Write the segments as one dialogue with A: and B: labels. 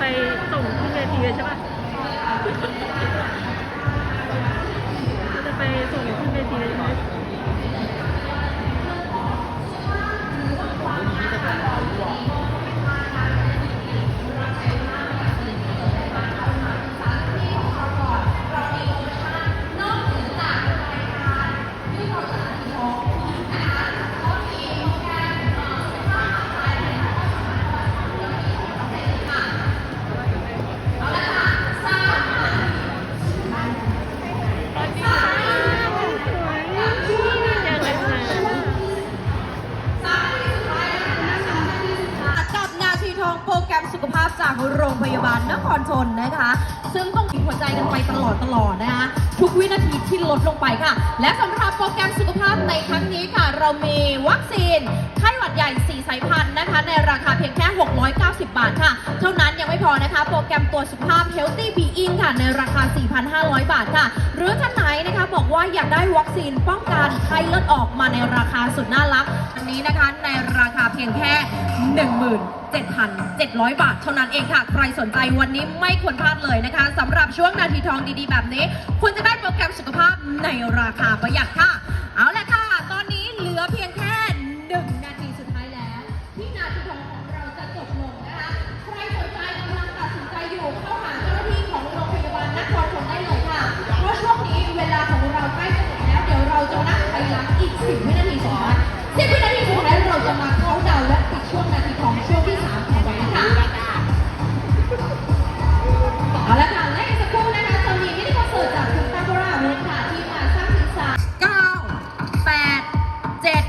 A: ไปส่งขึ้เวทีใช่ปะเราจะไปส่งขึ้เวทีใช่ไหม
B: จากโรงพยาบาลนครชนนะคะ ซึ่งต้องมีหัวใจกันไปตลอดตลอดนะคะ ทุกวินาทีที่ลดลงไปค่ะ และสำหรับโปรแกรมสุขภาพในครั้งนี้ค่ะ เรามีวัคซีนไข้หวัดใหญ่ 4 สายพันธุ์นะคะ ในราคาเพียงแค่ 690 บาทค่ะ โปรแกรมตัวสุขภาพ Healthy Being ค่ะ ในราคา 4,500 บาทค่ะ หรือท่านไหนนะคะบอกว่าอยากได้วัคซีนป้องกันไข้เลือดออกมาในราคาสุดน่ารัก อันนี้นะคะในราคาเพียงแค่17,700 บาท เท่านั้นเองค่ะ ใครสนใจวันนี้ไม่ควรพลาดเลยนะคะสำหรับช่วงนาทีทองดีๆ แบบนี้ คุณจะได้โปรแกรมสุขภาพในราคาประหยัดค่ะ 10วินาทีสุดท้าย10วินาทีสุดท้ายเราจะมาเข้าน์ดาวและปิดช่วงนาทีทองช่วงที่3ของวันนี้ค่ะเอาละค่ะและอีกสักครู่นะคะจะมีมินิคอนเสิร์ตจากคุณตั้งวราวุค่ะที่มาสร้างสีสัน9 8 7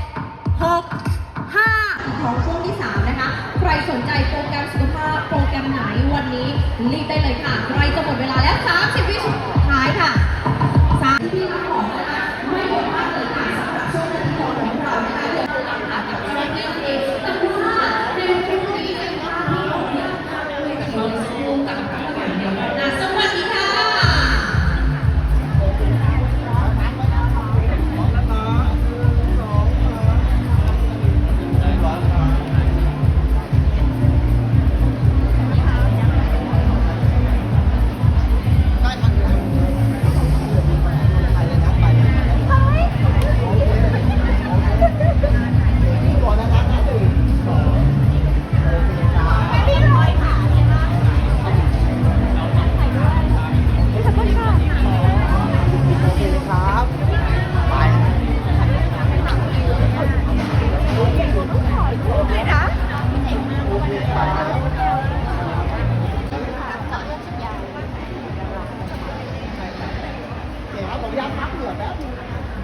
B: 6 5ของช่วงที่3นะคะ ใครสนใจโปรแกรมสุขภาพโปรแกรมไหนวันนี้รีบได้เลยค่ะ ใครจะหมดเวลาแล้ว30วิสุด